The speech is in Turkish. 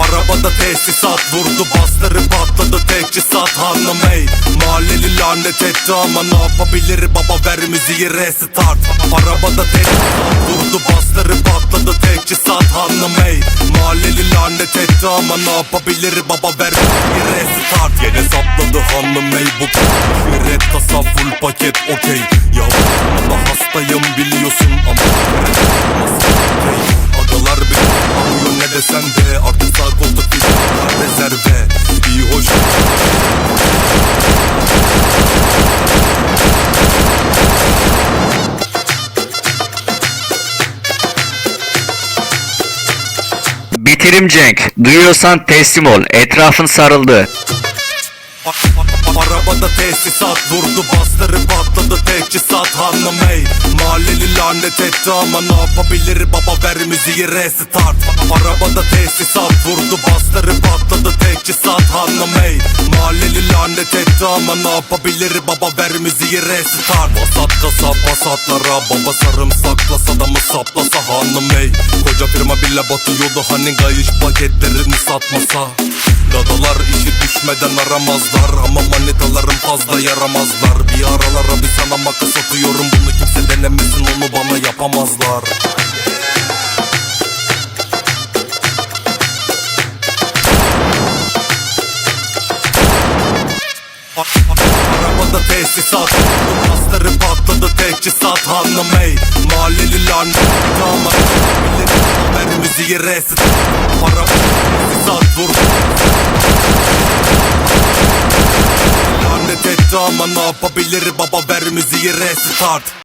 Arabada tesisat vurdu basları patladı teçhizat hanım ey. Mahalleli lanet etti ama ne yapabilir? Baba ver müziği restart Arabada tesisat Lanet etti ama ne yapabilir? Baba ver müziği restart Yine sapladı hanım ey bu Red kasa full paket okey. Ya da hastayım biliyorsun ama Agalar Bitirim Cenk. Duyuyorsan teslim ol. Etrafın sarıldı. Arabada tesisat vurdu basları patladı teçhizat hanım ey Mahalleli lanet etti ama ne yapabilir baba ver müziği restart Arabada tesisat vurdu basları Lanet etti ama ne yapabilir? Baba ver müziği restart Basat kasa basatlara baba sarımsaklasa da mı saplasa hanım ey. Koca firma bile batıyordu hani gayış paketlerini satmasa. Dadalar işi düşmeden aramazlar Ama manitalarım fazla yaramazlar. Bir aralara bir sana makas atıyorum Bunu kimse denemesin onu bana yapamazlar Arabada tesisat. Basları patladı teçhizat hanım ey. Mahalleli lanet ama Millet ver müziği resit Arabada tesisat vurdu Lanet etti ama ne yapabilir? Baba ver müziği restart